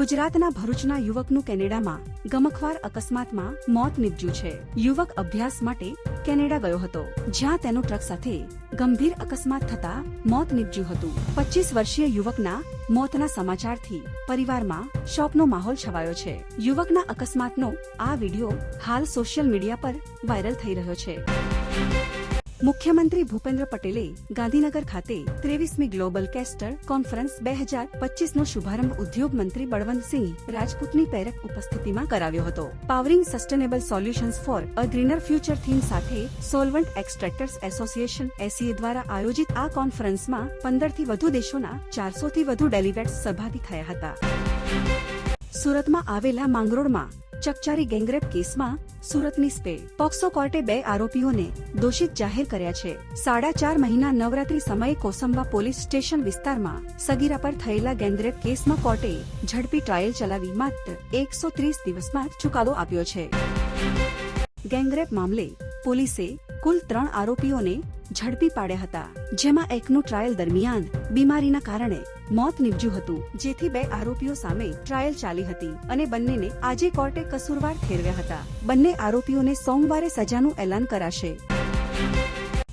ગુજરાતના ભરૂચના યુવકનું કેનેડામાં ગમખવાર અકસ્માતમાં મોત નીપજ્યું છે. યુવક અભ્યાસ માટે કેનેડા ગયો હતો, જ્યાં તેનો ટ્રક સાથે ગંભીર અકસ્માત થતા મોત નીપજ્યું હતું. પચીસ વર્ષીય યુવકના મોતના સમાચારથી પરિવારમાં શોકનો માહોલ છવાયો છે. યુવકના અકસ્માતનો આ વિડિયો હાલ સોશિયલ મીડિયા પર વાયરલ થઈ રહ્યો છે. મુખ્યમંત્રી ભૂપેન્દ્ર પટેલે ગાંધીનગર ખાતે ત્રેવીસમી ગ્લોબલ કેસ્ટર કોન્ફરન્સ બે હજાર પચીસનો શુભારંભ ઉદ્યોગ મંત્રી બળવંતસિંહ રાજપૂતની પ્રેરક ઉપસ્થિતિમાં કરાવ્યો હતો. Powering sustainable solutions for a greener future theme સાથે સોલવન્ટ એક્સટ્રેક્ટર્સ એસોસિએશન એસીએ દ્વારા આયોજિત આ કોન્ફરન્સમાં પંદરથી વધુ દેશોના ચારસોથી વધુ ડેલિગેટ્સ સહભાગી થયા હતા. સુરતમાં આવેલા માંગરોળમાં ચકચારી ગેંગરેપ કેસમાં સુરતની સ્પે પોક્સો કોર્ટે બે આરોપીઓને દોષિત જાહેર કર્યા છે. સાડા ચાર મહિના નવરાત્રી સમયે કોસંબા પોલીસ સ્ટેશન વિસ્તારમાં સગીરા પર થયેલા ગેંગરેપ કેસમાં કોર્ટે ઝડપી ટ્રાયલ ચલાવી માત્ર એકસો ત્રીસ દિવસમાં ચુકાદો આપ્યો છે. ગેંગરેપ મામલે પોલીસે કુલ ત્રણ આરોપીઓને ઝડપી પાડ્યા હતા. જેમાં એકનું ટ્રાયલ દરમિયાન બીમારીના કારણે મોત નીપજ્યું હતું. જેથી બે આરોપીઓ સામે ટ્રાયલ ચાલી હતી અને બંનેને આજે કોર્ટે કસૂરવાર ઠેરવ્યા હતા. બંને આરોપીઓને સોમવારે સજાનું એલાન કરાશે.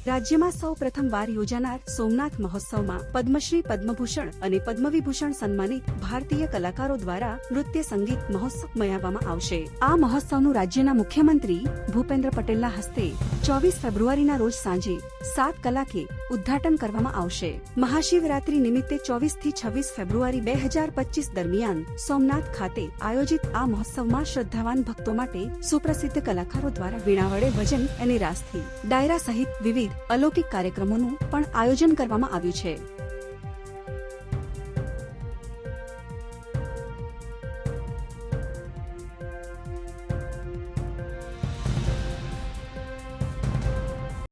રાજ્યમાં સૌ પ્રથમવાર યોજાનાર સોમનાથ મહોત્સવમાં પદ્મશ્રી, પદ્મભૂષણ અને પદ્મવિભૂષણ સન્માનિત ભારતીય કલાકારો દ્વારા નૃત્ય સંગીત મહોત્સવ મનાવવામાં આવશે. આ મહોત્સવનું રાજ્યના મુખ્યમંત્રી ભૂપેન્દ્ર પટેલના હસ્તે ચોવીસ ફેબ્રુઆરીના રોજ સાંજે સાત કલાકે ઉદ્ઘાટન કરવામાં આવશે. મહાશિવરાત્રી નિમિત્તે ચોવીસથી છવ્વીસ ફેબ્રુઆરી બે હજાર પચીસ દરમિયાન સોમનાથ ખાતે આયોજિત આ મહોત્સવમાં શ્રદ્ધાવાન ભક્તો માટે સુપ્રસિદ્ધ કલાકારો દ્વારા વીણા વડે ભજન અને રાસથી ડાયરા સહિત વિવિધ અલૌકિક કાર્યક્રમોનું પણ આયોજન કરવામાં આવ્યું છે.